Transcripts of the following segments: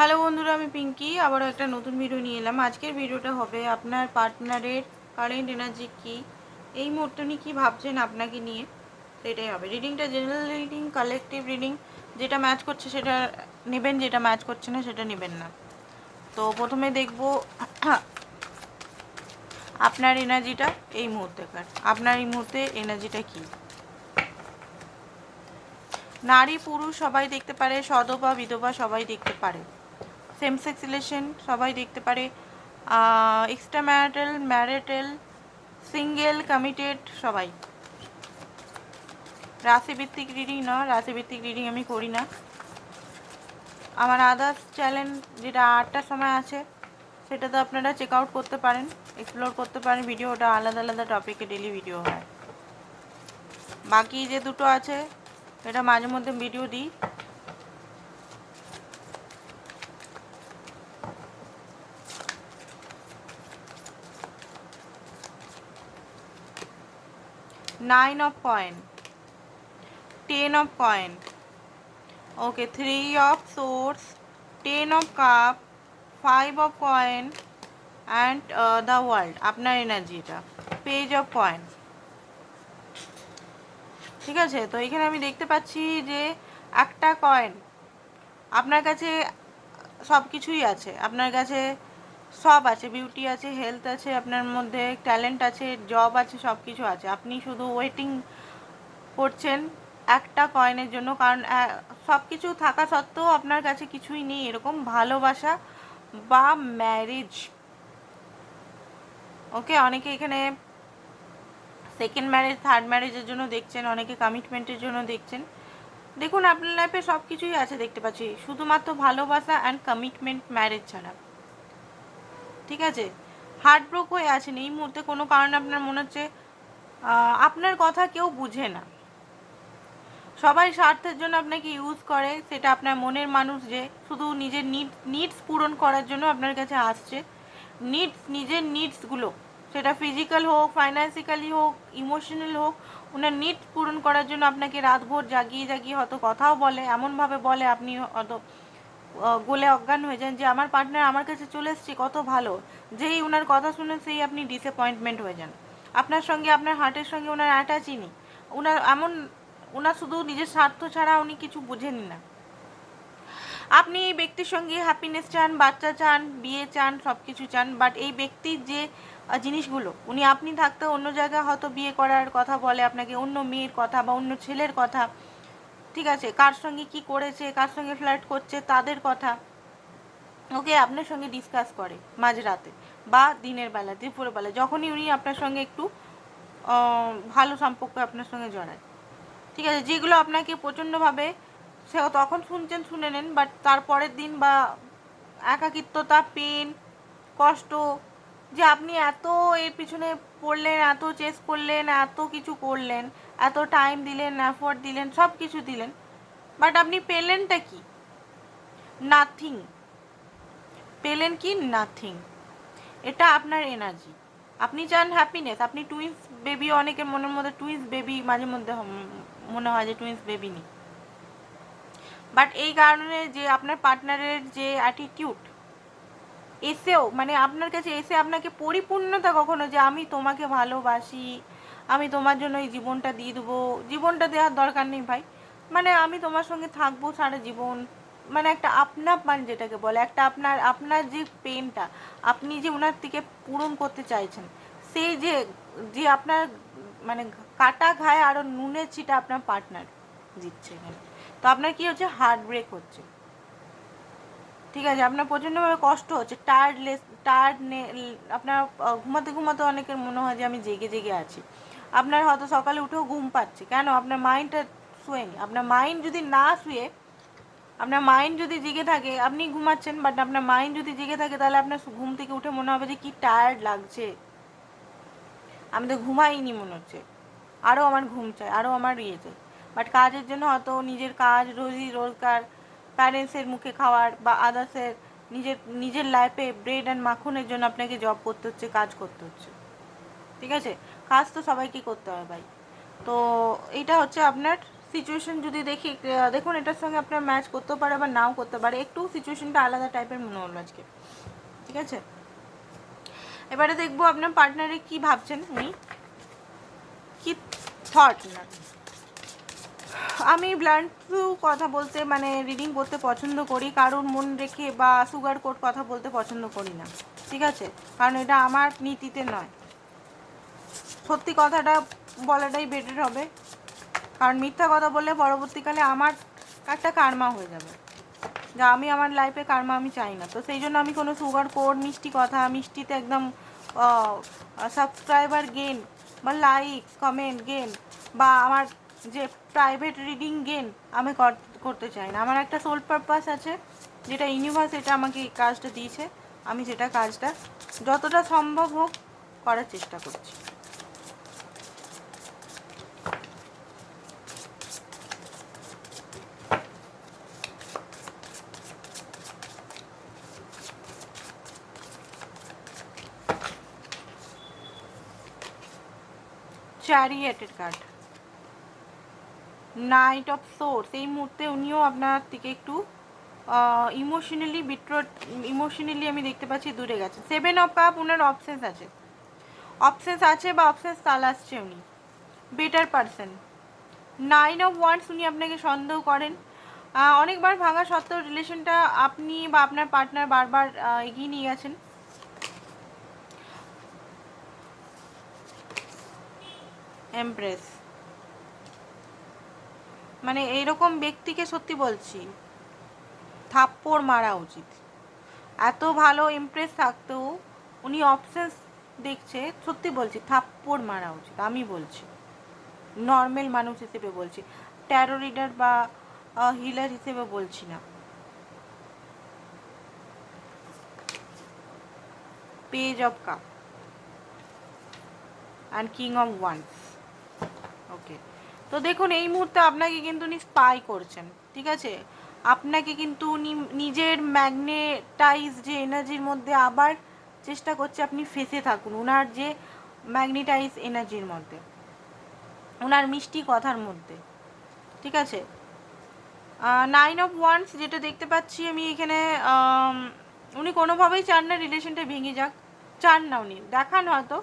Hello বন্ধুরা, আমি পিঙ্কি। আবারও একটা নতুন ভিডিও নিয়ে এলাম। আজকের ভিডিওটা হবে আপনার পার্টনারের কারেন্ট এনার্জি কি? এই মুহূর্তে উনি কী ভাবছেন আপনাকে নিয়ে? সেটাই হবে। রিডিংটা জেনারেল রিডিং কালেকটিভ রিডিং যেটা ম্যাচ করছে সেটা নেবেন, যেটা ম্যাচ করছে না সেটা নেবেন না। তো প্রথমে দেখব আপনার এনার্জিটা এই মুহূর্তেকার আপনার এই মুহূর্তে এনার্জিটা কী? নারী, পুরুষ সবাই দেখতে পারে সদবা বিধবা সবাই দেখতে পারে। সেম সেক্স রিলেশন সবাই দেখতে পারে। Extra marital marital single committed সবাই। রাশিভিত্তিক রিডিং না, রাশিভিত্তিক রিডিং আমি করি না। আমার আদার্স চ্যানেল যেটা আটটার সময় আছে সেটাতে আপনারা চেক আউট করতে পারেন এক্সপ্লোর করতে পারেন। ভিডিও ওটা আলাদা আলাদা টপিকে ডেলি ভিডিও হয়। বাকি যে দুটো আছে, এটা মাঝে মধ্যে ভিডিও দিই। Nine of coins ten of coins okay three of swords ten of cups five of coins and the world আপনার এনার্জি এটা পেজ অফ কয়েন ঠিক আছে? তো এখানে আমি দেখতে পাচ্ছি যে একটা কয়েন আপনার কাছে সব কিছুই আছে। আপনার কাছে সব আছে বিউটি আছে হেলথ আছে, আপনার মধ্যে ট্যালেন্ট আছে জব আছে সব কিছু আছে। আপনি শুধু ওয়েটিং করছেন একটা কয়েনের জন্য, কারণ সব কিছু থাকা সত্ত্বেও আপনার কাছে কিছুই নেই, এরকম ভালোবাসা বা ম্যারেজ ওকে অনেকে এখানে সেকেন্ড ম্যারেজ থার্ড ম্যারেজের জন্য দেখছেন, অনেকে কমিটমেন্টের জন্য দেখছেন। দেখুন, আপনার লাইফে সব কিছুই আছে, দেখতে পাচ্ছি। শুধুমাত্র ভালোবাসা অ্যান্ড কমিটমেন্ট ম্যারেজ ছাড়া। ঠিক আছে? হার্ট ব্রোক হয়ে আছেন। এই মুহূর্তে কোনো কারণে আপনার মনে হচ্ছে আপনার কথা কেউ বুঝে না। সবাই স্বার্থের জন্য আপনাকে ইউজ করে, সেটা আপনার মনের মানুষ যে, শুধু নিজের নিড নিডস পূরণ করার জন্য আপনার কাছে আসছে। নিডস নিজের নিডসগুলো সেটা ফিজিক্যাল হোক ফাইন্যান্সিক্যালি হোক ইমোশনাল হোক, ওনার নিডস পূরণ করার জন্য আপনাকে রাতভোর জাগিয়ে জাগিয়ে হয়তো কথাও বলে, এমনভাবে বলে আপনি হয়তো গোলে অজ্ঞান হয়ে যান যে আমার পার্টনার আমার কাছে চলে এসছে, কত ভালো। যেই ওনার কথা শুনে সেই আপনি ডিসঅ্যাপয়েন্টমেন্ট হয়ে যান। আপনার সঙ্গে, আপনার হার্টের সঙ্গে ওনার অ্যাটাচই নেই। ওনার এমন ওনার শুধু নিজের স্বার্থ ছাড়া উনি কিছু বুঝেনি না। আপনি এই ব্যক্তির সঙ্গে হ্যাপিনেস চান, বাচ্চা চান, বিয়ে চান সব কিছু চান বাট এই ব্যক্তির যে জিনিসগুলো, উনি আপনি থাকতে অন্য জায়গায় হয়তো বিয়ে করার কথা বলে, আপনাকে অন্য মেয়ের কথা বা অন্য ছেলের কথা ঠিক আছে, কার সঙ্গে কি করেছে, কার সঙ্গে ফ্ল্যাট করছে, তাদের কথা। ওকে আপনার সঙ্গে ডিসকাস করে, মাঝরাতে বা দিনের বেলা, দুপুরের বেলা, যখনই উনি আপনার সঙ্গে একটু ভালো সম্পর্ক আপনার সঙ্গে জড়ায়। ঠিক আছে, যেগুলো আপনাকে প্রচণ্ডভাবে, সে তখন শুনছেন, শুনে নেন বাট তারপরের দিন বা একাকিত্বতা পেন কষ্ট, যে আপনি এত এর পিছনে পড়লেন, এত চেস করলেন, এত কিছু করলেন এত টাইম দিলেন এফোর্ট দিলেন সব কিছু দিলেন। বাট আপনি পেলেনটা কি? নাথিং পেলেন কি? নাথিং এটা আপনার এনার্জি আপনি চান হ্যাপিনেস আপনি টুইন্স বেবি অনেকের মনের মধ্যে টুইন্স বেবি মাঝে মধ্যে মনে হয় যে টুইন্স বেবি নেই। বাট এই কারণে যে আপনার পার্টনারের যে অ্যাটিটিউড এসেও মানে আপনার কাছে এসে আপনাকে পরিপূর্ণতা কখনো যে আমি তোমাকে ভালোবাসি আমি তোমার জন্য এই জীবনটা দিয়ে দেবো। জীবনটা দেওয়ার দরকার নেই ভাই। মানে আমি তোমার সঙ্গে থাকব সারা জীবন। মানে একটা আপনাপান যেটাকে বলে, একটা আপনার আপনার যে পেনটা আপনি যে ওনার থেকে পূরণ করতে চাইছেন সেই যে যে আপনার মানে কাটা খায় আরও নুনের ছিটা আপনার পার্টনার দিচ্ছে তো আপনার কি হচ্ছে? হার্ট ব্রেক হচ্ছে। ঠিক আছে, আপনার প্রচণ্ডভাবে কষ্ট হচ্ছে। টায়ার্ডলেস টায়ার্ড নে আপনার ঘুমাতে ঘুমাতে অনেকের মনে হয় যে আমি জেগে জেগে আছি। আপনার হয়তো সকালে উঠেও ঘুম পাচ্ছে। কেন? আপনার মাইন্ডটা শুয়েনি। আপনার মাইন্ড যদি না শুয়ে, আপনার মাইন্ড যদি জেগে থাকে, আপনি ঘুমাচ্ছেন বাট আপনার মাইন্ড যদি জেগে থাকে, তাহলে আপনার ঘুম থেকে উঠে মনে হবে যে কি টায়ার্ড লাগছে। আমি তো ঘুমাইনি মনে হচ্ছে। আরও আমার ঘুম চাই আরও আমার ইয়ে চাই বাট কাজের জন্য হয়তো নিজের কাজ রোজি রোজগার প্যারেন্টসের মুখে খাওয়ার বা আদার্সের নিজের নিজের লাইফে ব্রেড অ্যান্ড মাখনের জন্য আপনাকে জব করতে হচ্ছে, কাজ করতে হচ্ছে। ঠিক আছে? কাজ তো সবাইকে করতে হয় ভাই। তো এটা হচ্ছে আপনার সিচুয়েশন যদি দেখি দেখুন এটার সঙ্গে আপনার ম্যাচ করতেও পারে বা নাও করতে পারে। একটু সিচুয়েশনটা আলাদা টাইপের মনে হলো আজকে। ঠিক আছে? এবারে দেখব আপনার পার্টনারে কি ভাবছেন উনি। কি থট না। আমি ব্লান্ট কথা বলতে মানে রিডিং করতে পছন্দ করি, কারোর মন রেখে বা সুগার কোট কথা বলতে পছন্দ করি না। ঠিক আছে? কারণ এটা আমার নীতিতে নয়। সত্যি কথাটা বলাটাই বেটার হবে। কারণ মিথ্যা কথা বললে পরবর্তীকালে আমার একটা কারমা হয়ে যাবে। যা আমি আমার লাইফে কারমা আমি চাই না। তো সেই জন্য আমি কোনো সুগার কোড মিষ্টি কথা, মিষ্টিতে একদম সাবস্ক্রাইবার গেন বা লাইক কমেন্ট গেন বা আমার যে প্রাইভেট রিডিং গেন আমি কর- করতে চাই না। আমার একটা সোল পারপাস আছে, যেটা ইউনিভার্স এটা আমাকে এই কাজটা দিয়েছে। আমি সেটা কাজটা যতটা সম্ভব হোক করার চেষ্টা করছি। চ্যারিয়েটের কার্ড নাইট অফ সোর্স এই মুহূর্তে উনিও আপনার থেকে একটু ইমোশনালি বিট্রোট ইমোশনালি আমি দেখতে পাচ্ছি দূরে গেছে সেভেন অফ কাপ ওনার অপসেন্স আছে। অপসেন্স আছে বা অপসেন্স তাল আসছে উনি। Better person nine of wands উনি আপনাকে সন্দেহ করেন। অনেকবার ভাঙা সত্ত্বেও রিলেশনটা আপনি বা আপনার পার্টনার বারবার এগিয়ে নিয়ে গেছেন। এমপ্রেস মানে এইরকম ব্যক্তিকে সত্যি বলছি, থাপ্পড় মারা উচিত। এত ভালো ইমপ্রেস থাকতেও উনি অপসেন্স দেখছে, সত্যি বলছি, থাপ্পড় মারা উচিত, আমি বলছি। নর্মাল মানুষ হিসেবে বলছি ট্যারো বা হিলার হিসেবে বলছি না। Page of cups and king of wands okay তো দেখুন, এই মুহূর্তে আপনাকে কিন্তু উনি স্পাই করছেন, ঠিক আছে? আপনাকে কিন্তু উনি নিজের ম্যাগনেটাইজ যে এনার্জির মধ্যে আবার চেষ্টা করছে আপনি ফেসে থাকুন ওনার যে ম্যাগনেটাইজ এনার্জির মধ্যে ওনার মিষ্টি কথার মধ্যে, ঠিক আছে? নাইন অফ ওয়ান্স যেটা দেখতে পাচ্ছি আমি এখানে উনি কোনোভাবেই চান না রিলেশনটা ভেঙে যাক, চান না উনি, দেখান হয়তো।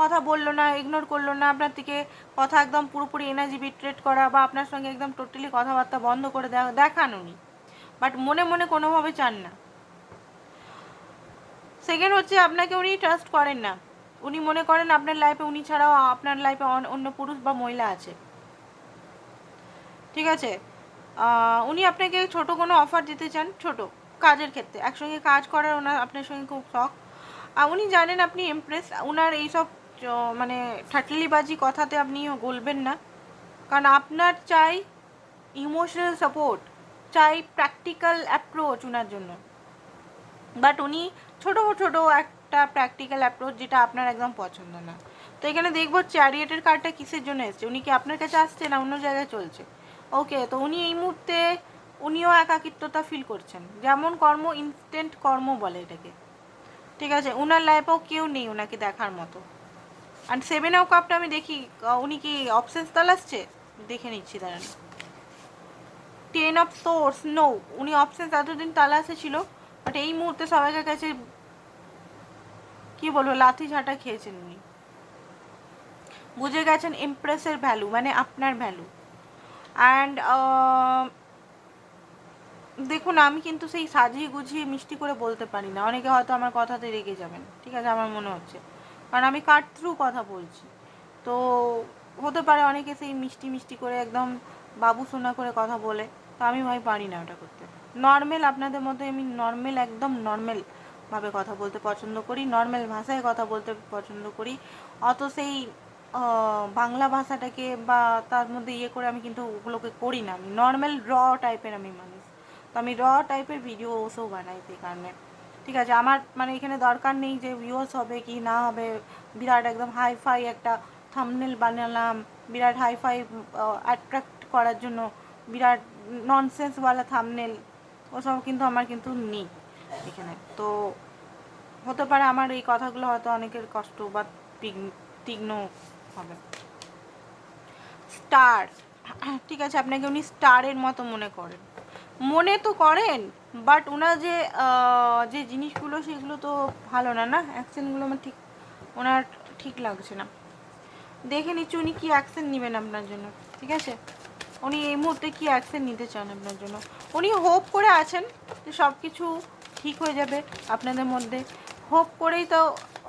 কথা বলল না ইগনোর করল না, আপনার থেকে কথা একদম পুরোপুরি এনার্জি বিট্রেট করা বা আপনার সঙ্গে একদম টোটালি কথাবার্তা বন্ধ করে দেওয়া, দেখান উনি। বাট মনে মনে কোনোভাবে চান না। সেকেন্ড হচ্ছে আপনাকে উনি ট্রাস্ট করেন না। উনি মনে করেন আপনার লাইফে উনি ছাড়াও আপনার লাইফে অন্য পুরুষ বা মহিলা আছে। ঠিক আছে? উনি আপনাকে ছোট কোনো অফার দিতে চান, ছোট কাজের ক্ষেত্রে। একসঙ্গে কাজ করার ওনার, আপনার সঙ্গে খুব শখ। উনি জানেন আপনি ইমপ্রেস ওনার এইসব মানে ঠাটলিবাজি কথাতে আপনি গলবেন না। কারণ আপনার চাই ইমোশনাল সাপোর্ট চাই প্র্যাকটিক্যাল অ্যাপ্রোচ ওনার জন্য। বাট উনি ছোটো ছোটো একটা প্র্যাকটিক্যাল অ্যাপ্রোচ যেটা আপনার একদম পছন্দ না। তো এখানে দেখব চ্যারিয়েটের কার্ডটা কিসের জন্য এসছে? উনি কি আপনার কাছে আসছে না অন্য জায়গায় চলছে? ওকে তো উনি এই মুহূর্তে উনিও একাকিত্বতা ফিল করছেন। যেমন কর্ম ইনস্ট্যান্ট কর্ম বলে এটাকে। ঠিক আছে ওনার লাইফেও কেউ নেই ওনাকে দেখার মতো। আর সেভেন অফ কাপটা আমি দেখি উনি কি অপশনস তালাচ্ছে দেখে নিচ্ছি, দাঁড়ান। টেন অফ সোর্স নো উনি অপশনস এতদিন তালাশে ছিল বাট এই মুহূর্তে সবাইকার কাছে কি বলব, লাথি ঝাঁটা খেয়েছেন উনি। বুঝে গেছেন ইমপ্রেসের ভ্যালু মানে আপনার ভ্যালু অ্যান্ড দেখুন, আমি কিন্তু সেই সাজিয়ে গুছিয়ে মিষ্টি করে বলতে পারি না। অনেকে হয়তো আমার কথাতে রেগে যাবেন। ঠিক আছে, আমার মনে হচ্ছে। কারণ আমি কাট থ্রু কথা বলছি। তো হতে পারে অনেকে সেই মিষ্টি মিষ্টি করে একদম বাবু সোনা করে কথা বলে, তো আমি ভাই পারি না ওটা করতে। নর্মাল আপনাদের মধ্যে আমি নর্মাল একদম নর্মাল ভাবে কথা বলতে পছন্দ করি নর্মাল ভাষায় কথা বলতে পছন্দ করি। অত সেই বাংলা ভাষাটাকে বা তার মধ্যে ইয়ে করে আমি কিন্তু ওগুলোকে করি না আমি। নর্মাল র টাইপের আমি মানুষ। তো আমি র টাইপের ভিডিও ওসব বানাই সেই কারণে। ঠিক আছে, আমার মানে এখানে দরকার নেই যে ভিউয়ার্স হবে কি না হবে। বিরাট একদম হাই ফাই একটা থামনেল বানালাম, বিরাট হাই ফাই অ্যাট্রাক্ট করার জন্য বিরাট ননসেন্সওয়ালা থামনেল ওসব কিন্তু আমার কিন্তু নেই এখানে। তো হতে পারে আমার এই কথাগুলো হয়তো অনেকের কষ্ট বা তীক্ষ্ণ হবে। স্টার ঠিক আছে আপনাকে উনি স্টারের মতো মনে করেন? মনে তো করেন বাট ওনার যে যে জিনিসগুলো, সেগুলো তো ভালো না না? অ্যাকশনগুলো আমার ঠিক, ওনার ঠিক লাগছে না। দেখে নিচ্ছি উনি কী অ্যাকশন নেবেন আপনার জন্য, ঠিক আছে? উনি এই মুহূর্তে কী অ্যাকশন নিতে চান আপনার জন্য? উনি হোপ করে আছেন যে সব কিছু ঠিক হয়ে যাবে আপনাদের মধ্যে। হোপ করেই তো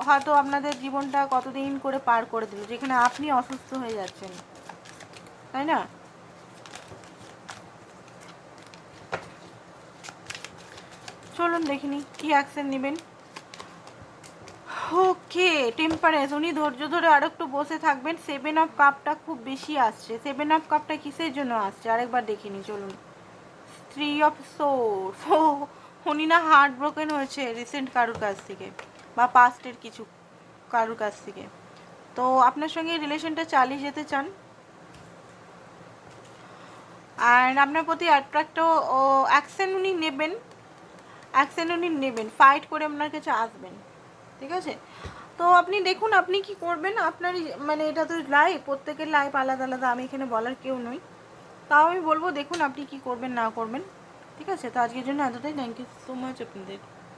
হয়তো আপনাদের জীবনটা কতদিন করে পার করে দিল, যেখানে আপনি অসুস্থ হয়ে যাচ্ছেন। তাই না? চলুন দেখিনি, কি অ্যাকশন নেবেন? ওকে টেম্পারেন্স উনি ধৈর্য ধরে আর একটু বসে থাকবেন। সেভেন অফ কাপটা খুব বেশি আসছে। সেভেন অফ কাপটা কিসের জন্য আসছে? আরেকবার দেখিনি, চলুন। থ্রি অফ সোর্স ও, উনি না হার্ট ব্রোকেন হয়েছে রিসেন্ট কারুর কাছ থেকে, বা পাস্টের কিছু কারুর কাছ থেকে। তো আপনার সঙ্গে রিলেশনটা চালিয়ে যেতে চান। অ্যান্ড আপনার প্রতি অ্যাট্রাক্টও অ্যাকশন উনি নেবেন। অ্যাকশন উনি নেবেন ফাইট করে আপনার কাছে আসবেন, ঠিক আছে? তো আপনি দেখুন, আপনি কি করবেন, আপনার মানে এটা তো লাইফ প্রত্যেকের লাইফ আলাদা আলাদা, আমি এখানে বলার কেউ নই। তাও আমি বলব, দেখুন আপনি কি করবেন, না করবেন, ঠিক আছে? তো আজকের জন্য এতটাই। থ্যাংক ইউ সো মাচ আপনাদের।